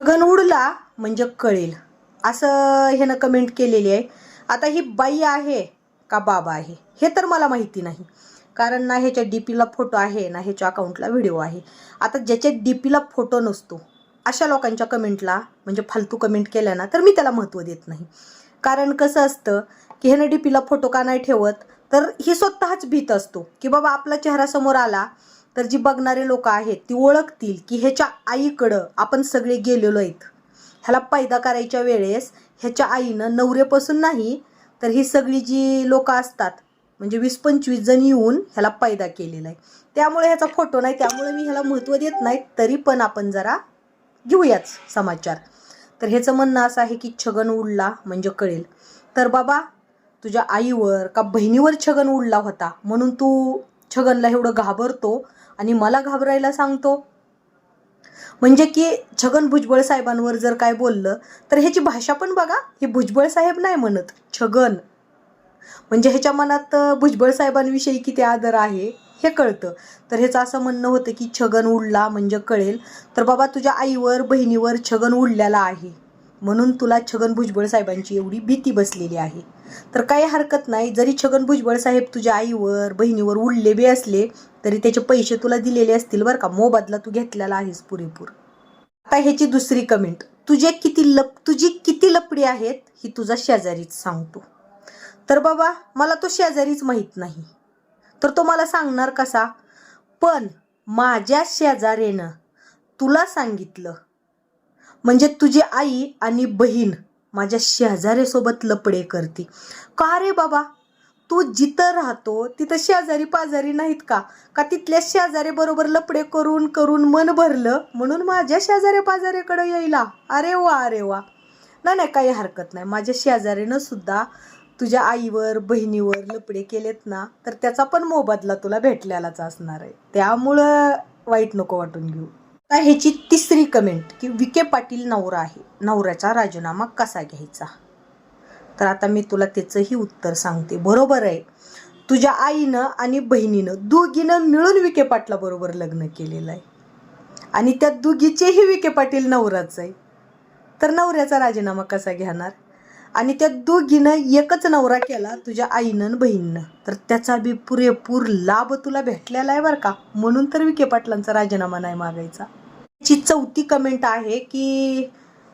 गगन उडला म्हणजे कळेल. असं ह्यानं कमेंट केलेली आहे. आता ही बाई आहे का बाबा आहे? हे तर मला माहिती नाही. कारण ना ह्याच्या डी पीला फोटो आहे ना ह्याच्या अकाउंटला व्हिडिओ आहे. आता ज्याच्या डी पीला फोटो नसतो अशा लोकांच्या कमेंटला म्हणजे फालतू कमेंट केल्या ना तर मी त्याला महत्त्व देत नाही. कारण कसं असतं की ह्यानं डी पीला फोटो का नाही ठेवत तर ही स्वतःच भीत असतो की बाबा आपला चेहरा समोर आला तर जी बघणारे लोक आहेत ती ओळखतील की ह्याच्या आईकडं आपण सगळे गेलेलो आहेत. ह्याला पैदा करायच्या वेळेस ह्याच्या आईनं नवरेपासून नाही तर ही सगळी जी लोक असतात म्हणजे वीस पंचवीस जण येऊन ह्याला पैदा केलेला आहे. त्यामुळे ह्याचा फोटो नाही त्यामुळे मी ह्याला महत्त्व देत नाही तरी पण आपण जरा घेऊयाच समाचार. तर ह्याचं म्हणणं असं आहे की छगन उडला म्हणजे कळेल. तर बाबा तुझ्या आईवर का बहिणीवर छगन उडला होता? म्हणून तू छगनला एवढं घाबरतो आणि मला घाबरायला सांगतो. म्हणजे की छगन भुजबळ साहेबांवर जर काय बोललं तर ह्याची भाषा पण बघा हे भुजबळ साहेब नाही म्हणत छगन. म्हणजे ह्याच्या मनात भुजबळ साहेबांविषयी किती आदर आहे हे कळतं. तर ह्याचं असं म्हणणं होतं की छगन उडला म्हणजे कळेल. तर बाबा तुझ्या आईवर बहिणीवर छगन उडलेला आहे. म्हणून तुला छगन भुजबळ साहेबांची एवढी भीती बसलेली आहे. तर काही हरकत नाही. जरी छगन भुजबळ साहेब तुझ्या आईवर बहिणीवर उडले बी असले तरी त्याचे पैसे तुला दिलेले असतील बरं का? मोबदला तू घेतलेला आहेस पुरेपूर. आता ह्याची दुसरी कमेंट तुझे किती लप तुझी किती लपडी आहेत ही तुझा शेजारीच सांगतो. तर बाबा मला तो शेजारीच माहीत नाही. तर तो मला सांगणार कसा? पण माझ्या शेजाऱ्यानं तुला सांगितलं म्हणजे तुझी आई आणि बहीण माझ्या शेजाऱ्यासोबत लपडे करते. का रे बाबा? तू जिथं राहतो तिथं शेजारी पाजारी नाहीत का? का तिथल्या शेजारी बरोबर लपडे करून करून मन भरलं म्हणून माझ्या शेजाऱ्या पाजाऱ्याकडं यायला? अरे वा अरे वा. नाही नाही काही हरकत नाही. माझ्या शेजारीनं सुद्धा तुझ्या आईवर बहिणीवर लपडे केलेत ना तर त्याचा पण मोबदला तुला भेटलेलाच असणार आहे. त्यामुळं वाईट नको वाटून घेऊ. आता ह्याची तिसरी कमेंट की विखे पाटील नवरा आहे. नवऱ्याचा राजीनामा कसा घ्यायचा? तर आता मी तुला त्याचंही उत्तर सांगते. बरोबर आहे. तुझ्या आईनं आणि बहिणीनं दोघीनं मिळून विखे पाटला बरोबर लग्न केलेलं आहे. आणि त्या दोघीचेही विखे पाटील नवराच आहे. तर नवऱ्याचा राजीनामा कसा घेणार? आणि त्या दोघीनं एकच नवरा केला तुझ्या आईनं आणि बहिणीनं. तर त्याचा बी पुरेपूर लाभ तुला भेटलेला आहे बरं का? म्हणून तर विखे पाटलांचा राजीनामा नाही मागायचा. त्याची चौथी कमेंट आहे की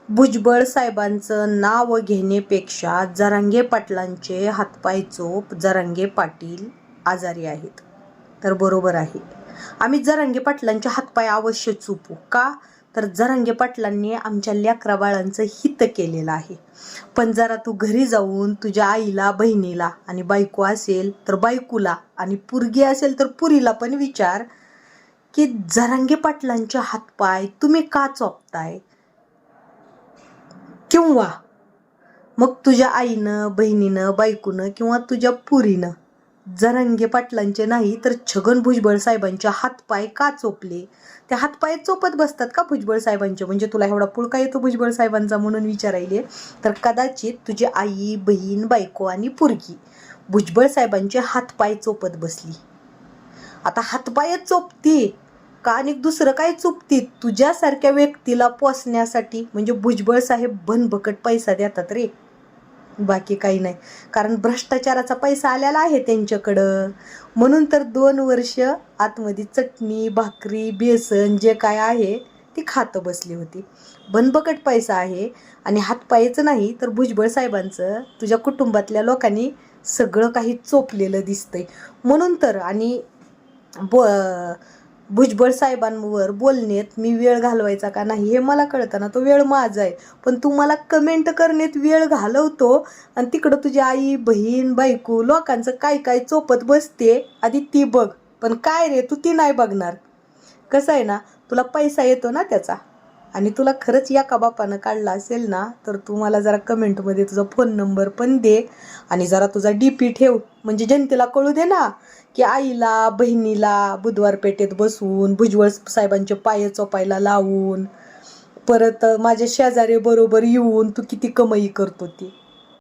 भुजबळ साहेबांचं नाव घेण्यापेक्षा जरांगे पाटलांचे हातपाय चोप जरांगे पाटील आजारी आहेत. तर बरोबर आहे. आम्ही जरांगे पाटलांचे हातपाय अवश्य चुपू. का? तर जरांगे पाटलांनी आमच्या लेकरा बाळांचं हित केलेलं आहे. पण जरा तू घरी जाऊन तुझ्या आईला बहिणीला आणि बायको असेल तर बायकोला आणि पुरगी असेल तर पुरीला पण विचार की जरांगे पाटलांचे हातपाय तुम्ही का चोपताय? किंवा मग तुझ्या आईनं बहिणीनं बायकोनं किंवा तुझ्या पुरीनं? जरांगे पाटलांचे नाही तर छगन भुजबळ साहेबांच्या हातपाय का चोपले? त्या हातपाय चोपत बसतात का भुजबळ साहेबांचे? म्हणजे तुला एवढा पुळका येतो भुजबळ साहेबांचा म्हणून विचारायले. तर कदाचित तुझी आई बहीण बायको आणि पुरगी भुजबळ साहेबांचे हातपाय चोपत बसली. आता हातपायच चोपते का आणि दुसरं काय चुकते तुझ्यासारख्या व्यक्तीला पोसण्यासाठी? म्हणजे भुजबळ साहेब भनभकट पैसा देतात रे. बाकी काही नाही. कारण भ्रष्टाचाराचा पैसा आलेला आहे त्यांच्याकडं. म्हणून तर दोन वर्ष आतमध्ये चटणी भाकरी बेसन जे काय आहे ती खातं बसली होती. भनभकट पैसा आहे आणि हातपायचं नाही तर भुजबळ साहेबांचं तुझ्या कुटुंबातल्या लोकांनी सगळं काही चोपलेलं दिसतंय. म्हणून तर आणि ब भुजबळ साहेबांवर बोलण्यात मी वेळ घालवायचा का नाही हे मला कळताना तो वेळ माझा आहे. पण तू मला कमेंट करण्यात वेळ घालवतो आणि तिकडं तुझी आई बहीण बायको लोकांचं काय काय चोपत बसते आधी ती बघ. पण काय रे तू ती नाही बघणार. कसं आहे ना तुला पैसा येतो ना त्याचा. आणि तुला खरंच या कबापानं बापानं काढला असेल ना तर तू मला जरा कमेंटमध्ये तुझा फोन नंबर पण दे आणि जरा तुझा डी पी ठेव. म्हणजे जनतेला कळू दे ना की आईला बहिणीला बुधवार पेठेत बसवून भुजबळ साहेबांचे पाय चोपायला लावून परत माझ्या शेजारी बरोबर येऊन तू किती कमाई करतो ती